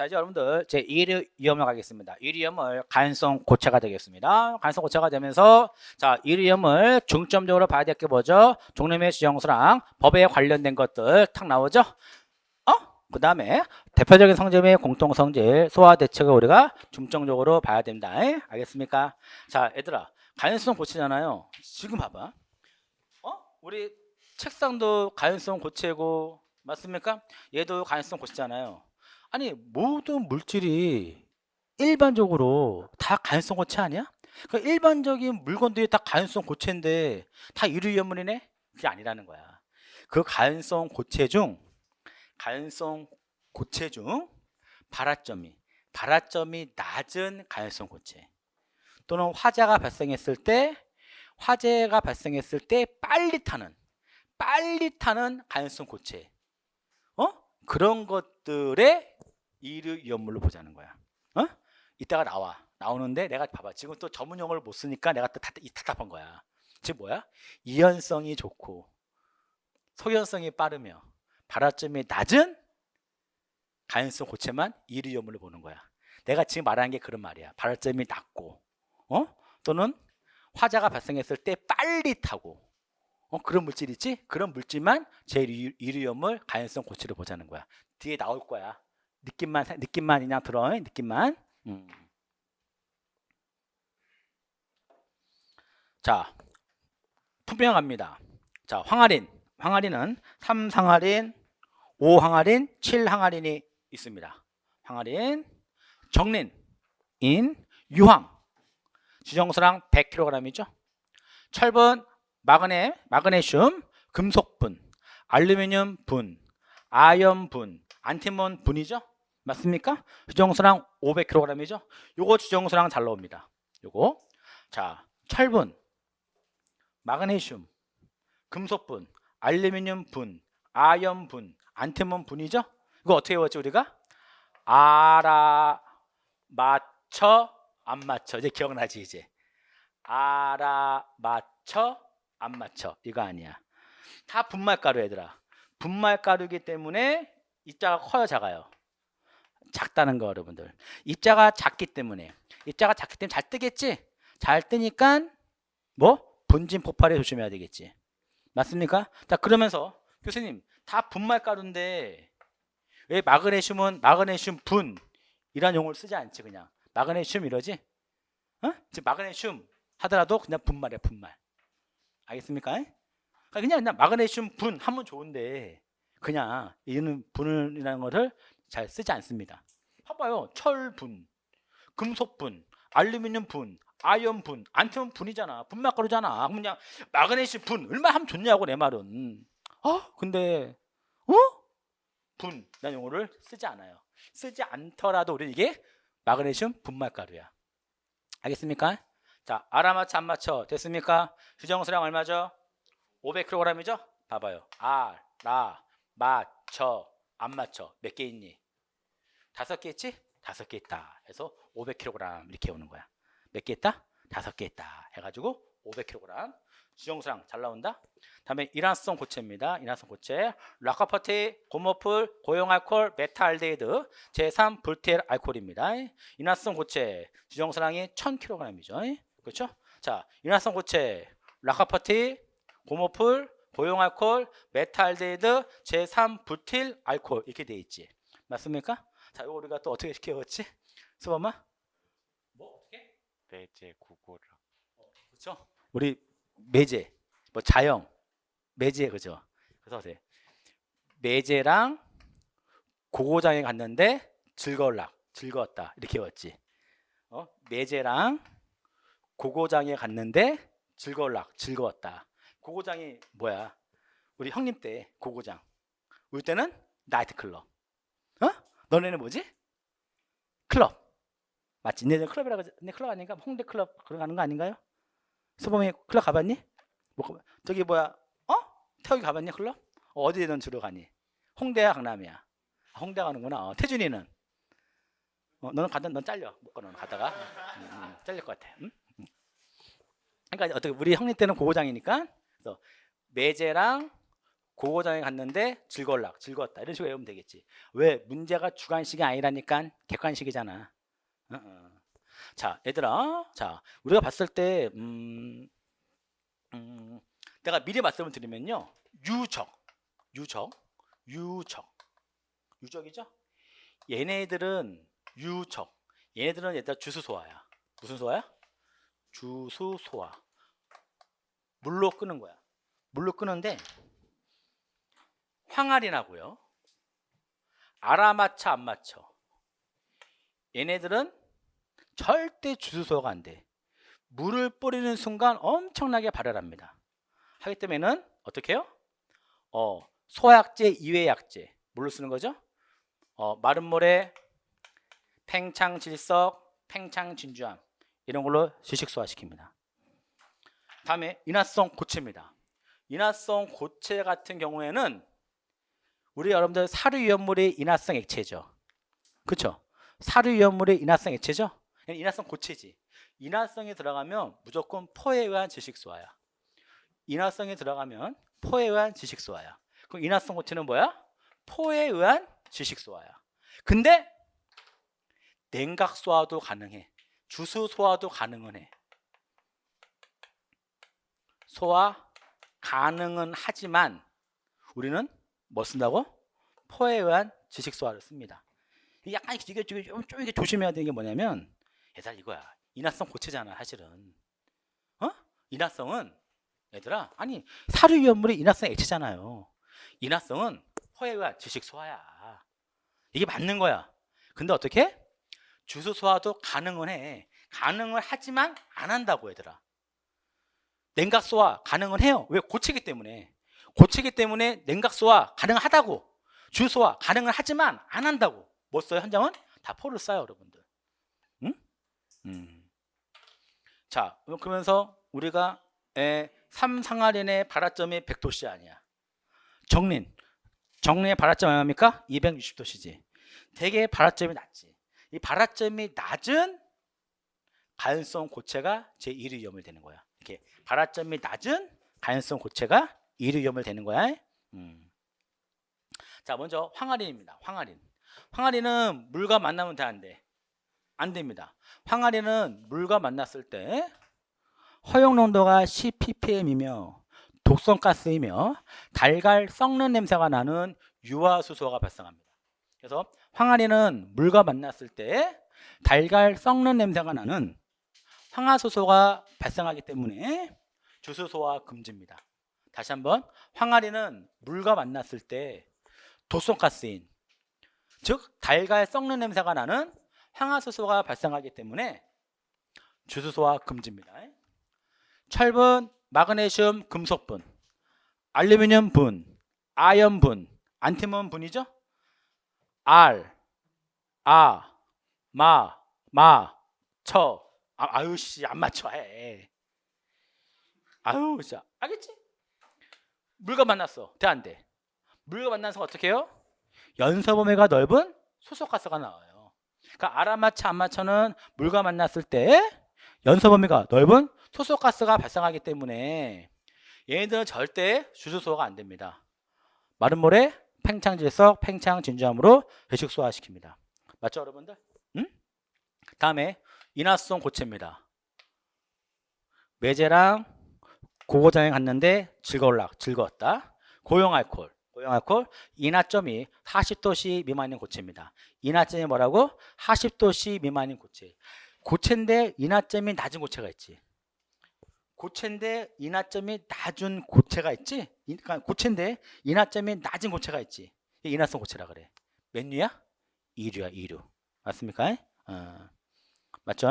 자 이제 여러분들 제 1위 위험을 가겠습니다. 1위 위험을 가능성 고체가 되겠습니다. 가능성 고체가 되면서 자 1위 위험을 중점적으로 봐야 될 게 뭐죠? 종림의 지정수랑 법에 관련된 것들 탁 나오죠? 어? 그 다음에 대표적인 성질의 공통 성질 소화 대책을 우리가 중점적으로 봐야 됩니다. 에? 알겠습니까? 자 얘들아 가능성 고체잖아요. 지금 봐봐. 어? 우리 책상도 가능성 고체고 맞습니까? 얘도 가능성 고체잖아요. 아니 모든 물질이 일반적으로 다 가능성 고체 아니야? 그 일반적인 물건들이 다 가능성 고체인데 다 이루위험물이네? 그게 아니라는 거야. 그 가능성 고체 중 가능성 고체 중 발화점이 발화점이 낮은 가능성 고체 또는 화재가 발생했을 때 화재가 발생했을 때 빨리 타는 빨리 타는 가능성 고체 어? 그런 것들의 이르 위험물로 보자는 거야. 어? 이따가 나와. 나오는데 내가 봐봐. 지금 또 전문 용어를 못 쓰니까 내가 또 다- 이 답답한 거야. 즉 뭐야? 이연성이 좋고 소연성이 빠르며 발화점이 낮은 가연성 고체만 이르 위험물로 보는 거야. 내가 지금 말하는 게 그런 말이야. 발화점이 낮고 어? 또는 화재가 발생했을 때 빨리 타고 어, 그런 물질 있지? 그런 물질만 제일 이- 이류염을 가연성 고치로 보자는 거야. 뒤에 나올 거야. 느낌만 사- 느낌만 그냥 들어. 느낌만. 음. 자, 품명 갑니다. 자, 황아린. 황아린은 3상아린, 5항아린, 7항아린이 있습니다. 황아린, 정린, 인, 유황. 지정수랑 100kg이죠. 철분, 마그네, 마그네슘, 금속분, 알루미늄 분, 아연 분, 안티몬 분이죠? 맞습니까? 주정수랑 500kg이죠? 요거 주정수랑 잘 나옵니다. 요거. 자, 철분, 마그네슘, 금속분, 알루미늄 분, 아연 분, 안티몬 분이죠? 이거 어떻게 외웠지 우리가? 알아 맞춰 안 맞춰 이제 기억나지 이제 알아 맞춰 안 맞춰 이거 아니야 다 분말가루 얘들아 분말가루이기 때문에 입자가 커요 작아요 작다는 거 여러분들. 입자가 작기 때문에. 입자가 작기 때문에 잘 뜨겠지? 잘 뜨니까 뭐? 분진 폭발에 조심해야 되겠지. 맞습니까? 자 그러면서 교수님 다 분말가루인데 왜 마그네슘은 마그네슘 분 이란 용어를 쓰지 않지 그냥? 마그네슘 이러지? 어? 지금 마그네슘 하더라도 그냥 분말이야 분말. 알겠습니까? 그냥, 그냥 마그네슘 분 하면 좋은데 그냥 이는 분이라는 거를 잘 쓰지 않습니다. 봐봐요. 철분, 금속분, 알루미늄 분, 아연 분, 안티몬 분이잖아. 분말가루잖아. 그냥 마그네슘 분 얼마나 하면 좋냐고 내 말은. 아 근데 어? 분이라는 용어를 쓰지 않아요. 쓰지 않더라도 우리 이게 마그네슘 분말가루야. 알겠습니까? 자, 알아맞혀 안 맞춰 됐습니까? 규정수량 얼마죠? 500kg이죠? 봐봐요. 알, 라, 맞춰, 안 맞춰. 몇 개 있니? 다섯 개 있지? 다섯 개 있다. 해서 500kg 이렇게 오는 거야. 몇 개 있다? 다섯 개 있다. 해가지고 500kg. 주정수량 잘 나온다. 다음에 이란성 고체입니다. 이란성 고체. 라카퍼티, 고모풀, 고용알콜, 메타알데히드, 제3 불틸 알코올입니다. 이란성 고체 주정수량이 1000kg이죠. 그렇죠? 자, 이란성 고체, 라카퍼티, 고모풀, 고용알콜, 메탈데이드, 제3 부틸 알코올 이렇게 돼 있지. 맞습니까? 자, 이거 우리가 또 어떻게 시켜왔지? 수범아? 뭐 어떻게? 매제 구고라 그렇죠? 우리 매제, 뭐 자영, 매제 그죠? 그래서 네. 매제랑 고고장에 갔는데 즐거울락, 즐거웠다 이렇게 외웠지. 어? 매제랑 고고장에 갔는데 즐거울락, 즐거웠다. 고고장이 뭐야? 우리 형님 때 고고장. 우리 때는 나이트 클럽. 어? 너네는 뭐지? 클럽. 맞지? 너네 클럽이라고? 네 클럽 아닌가? 홍대 클럽 그런 거 가는 거 아닌가요? 수범이 클럽 가봤니? 뭐, 가- 저기 뭐야? 어? 태욱이 가봤니 클럽? 어, 어디든 주로 가니? 홍대야 강남이야? 아, 홍대 가는구나. 어, 태준이는? 어, 너는 가다 넌 잘려. 못 가, 너는 가다가 음, 음, 잘릴 것 같아. 응? 음. 그러니까 어떻게 우리 형님 때는 고고장이니까 매제랑 고고장에 갔는데 즐거울락 즐거웠다. 이런 식으로 외우면 되겠지. 왜? 문제가 주관식이 아니라니까 객관식이잖아. 어, 어. 자 얘들아. 자 우리가 봤을 때 음, 음, 내가 미리 말씀을 드리면요. 유적. 유적? 유적. 유적이죠? 얘네들은 유적. 얘네들은 얘들 주수소화야. 무슨 소화야 주수소화 물로 끄는 거야. 물로 끄는데 황알이나고요 알아맞혀 안 맞춰 얘네들은 절대 주수소화가 안 돼. 물을 뿌리는 순간 엄청나게 발열합니다. 하기 때문에는 어떻게 해요? 어, 소약제, 이외 약제 물로 쓰는 거죠. 어, 마른 물에 팽창 질석, 팽창 진주암 이런 걸로 질식 소화시킵니다. 다음에 인화성 고체입니다. 인화성 고체 같은 경우에는 우리 여러분들 사료위험물이 인화성 액체죠. 그렇죠? 사료위험물이 인화성 액체죠. 인화성 고체지. 인화성이 들어가면 무조건 포에 의한 질식소화야. 인화성이 들어가면 포에 의한 질식소화야. 그럼 인화성 고체는 뭐야? 포에 의한 질식소화야. 근데 냉각 소화도 가능해. 주수 소화도 가능은 해. 소화 가능은 하지만 우리는 뭐 쓴다고? 포에 의한 지식 소화를 씁니다. 약간 이게 좀, 좀, 좀 이게 조심해야 되는 게 뭐냐면 얘들 이거야. 인화성 고체잖아, 사실은. 어? 인화성은 얘들아, 아니 사료위험물이 인화성 액체잖아요. 인화성은 포에 의한 지식 소화야. 이게 맞는 거야. 근데 어떻게? 주수 소화도 가능은 해. 가능을 하지만 안 한다고 얘들아. 냉각 소화 가능은 해요. 왜? 고체기 때문에. 고체기 때문에 냉각 소화 가능하다고. 주 소화 가능을 하지만 안 한다고. 뭐 써요? 현장은 다 포를 써요, 여러분들. 응? 음. 자, 그러면서 우리가 에, 삼상할인의 발화점이 100도씨 아니야. 정린. 정린의 발화점 얼마입니까? 260도씨지. 되게 발화점이 낮지. 이 발화점이 낮은 가연성 고체가 제1위 위험을 되는 거야. 이렇게 발화점이 낮은 가연성 고체가 1위 위험을 되는 거야. 음. 자, 먼저 황화린입니다. 황화린. 황화린은 물과 만나면 돼, 안 돼? 안 됩니다. 황화린은 물과 만났을 때 허용 농도가 10ppm이며 독성 가스이며 달걀 썩는 냄새가 나는 유화수소가 발생합니다. 그래서 황화린은 물과 만났을 때 달걀 썩는 냄새가 나는 황화수소가 발생하기 때문에 주수소화 금지입니다. 다시 한번 황화린은 물과 만났을 때 독성가스인 즉 달걀 썩는 냄새가 나는 황화수소가 발생하기 때문에 주수소화 금지입니다. 철분, 마그네슘, 금속분, 알루미늄 분, 아연 분, 안티몬 분이죠? 알, 아, 마, 마, 처. 아, 아유 씨 안 맞춰 해. 아유 진짜 알겠지? 물과 만났어. 돼 안 돼? 물과 만나서 어떻게 해요? 연소 범위가 넓은 소속가스가 나와요. 그러니까 아라마차 안마차는 물과 만났을 때 연소 범위가 넓은 소속가스가 발생하기 때문에 얘네들은 절대 주수소가 안 됩니다. 마른 물에 팽창질석, 팽창진주함으로 배식소화시킵니다. 맞죠, 여러분들? 응? 다음에 인화성 고체입니다. 매제랑 고고장에 갔는데 즐거울락, 즐거웠다. 고용 알콜, 고용 알콜, 인화점이 40도씨 미만인 고체입니다. 인화점이 뭐라고? 40도씨 미만인 고체. 고체인데 인화점이 낮은 고체가 있지. 고체인데 인화점이 낮은 고체가 있지. 그러니까 고체인데 인화점이 낮은 고체가 있지. 인화성 고체라 그래. 몇 류야? 2류야, 2류. 맞습니까? 어. 맞죠?